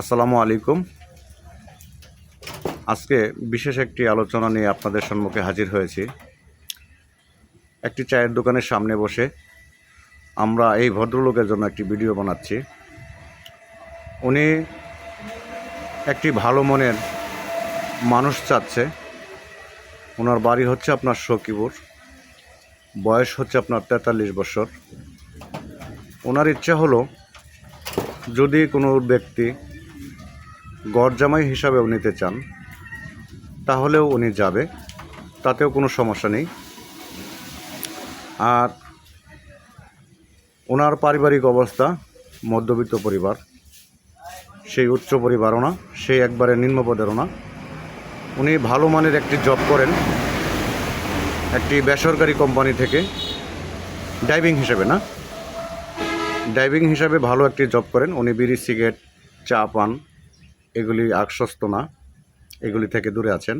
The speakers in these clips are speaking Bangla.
আসসালামু আলাইকুম। আজকে বিশেষ একটি আলোচনা নিয়ে আপনাদের সম্মুখে হাজির হয়েছি। একটি চায়ের দোকানের সামনে বসে আমরা এই ভদ্রলোকের জন্য একটি ভিডিও বানাচ্ছি। উনি একটি ভালো মনের মানুষ চাচ্ছে। ওনার বাড়ি হচ্ছে আপনার সকিপুর বয়স হচ্ছে আপনার তেতাল্লিশ বছর। ওনার ইচ্ছা হলো যদি কোনো ব্যক্তি গড়জামাই হিসাবেও নিতে চান, তাহলেও উনি যাবে, তাতেও কোনো সমস্যা নেই। আর ওনার পারিবারিক অবস্থা, মধ্যবিত্ত পরিবার, সেই উচ্চ পরিবারও না, সেই একবারে নিম্ন পদেরও না। উনি ভালো মানের একটি জব করেন, একটি বেসরকারি কোম্পানি থেকে ডাইভিং হিসেবে না। ডাইভিং হিসাবে ভালো একটি জব করেন, উনি বিড়ি সিগারেট চা পান। এগুলি আশ্বস্ত না, এগুলি থেকে দূরে আছেন।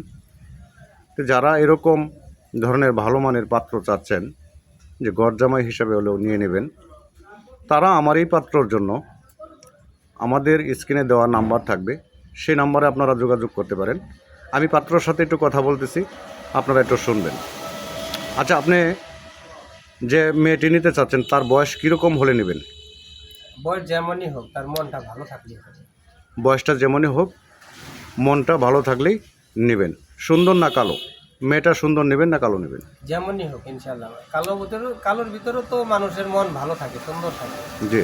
তো যারা এরকম ধরনের ভালো মানের পাত্র চাচ্ছেন, যে গরজামাই হিসাবে হলেও নিয়ে নেবেন, তারা আমার এই পাত্রর জন্য আমাদের স্ক্রিনে দেওয়া নাম্বার থাকবে। সেই নাম্বারে আপনারা যোগাযোগ করতে পারেন। আমি পাত্রর সাথে একটু কথা বলতেছি, আপনারা একটু শুনবেন। আচ্ছা আপনি যে মেয়েটি নিতে চাচ্ছেন, তার বয়স কীরকম হলে নেবেন? বয়স যেমনই হোক, তার মনটা ভালো থাকলেই হবে। বয়সটা যেমনই হোক মনটা ভালো থাকলেই নেবেন। সুন্দর না কালো? মেয়েটা সুন্দর নেবেন না কালো নেবেন? যেমনই হোক ইনশাল্লাহ কালো ভিতরে কালোর ভিতরেও তো মানুষের মন ভালো থাকে সুন্দর থাকে। জি।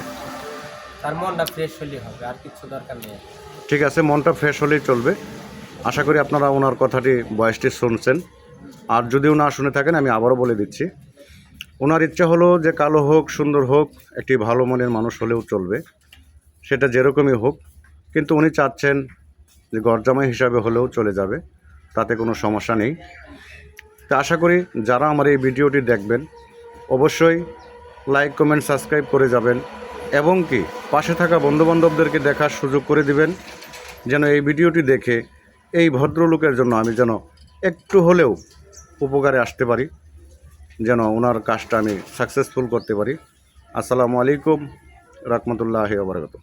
তার মনটা ফ্রেশ হলেই হবে আর কিছু দরকার নেই। ঠিক আছে মনটা ফ্রেশ হলেই চলবে। আশা করি আপনারা ওনার কথাটি বয়সটি শুনছেন। আর যদিও না শুনে থাকেন আমি আবারও বলে দিচ্ছি। ওনার ইচ্ছা হলো যে কালো হোক সুন্দর হোক একটি ভালো মনের মানুষ হলেও চলবে। সেটা যেরকমই হোক কিন্তু উনি চাচ্ছেন যে গরজামাই হিসাবে হলেও চলে যাবে, তাতে কোনো সমস্যা নেই। তা আশা করি যারা আমার এই ভিডিওটি দেখবেন, অবশ্যই লাইক, কমেন্ট, সাবস্ক্রাইব করে যাবেন এবং কি পাশে থাকা বন্ধুবান্ধবদেরকে দেখার সুযোগ করে দিবেন, যেন এই ভিডিওটি দেখে এই ভদ্রলোকের জন্য আমি যেন একটু হলেও উপকারে আসতে পারি, যেন ওনার কাজটা আমি সাকসেসফুল করতে পারি। আসসালামু আলাইকুম, রহমতুল্লাহ বারকাত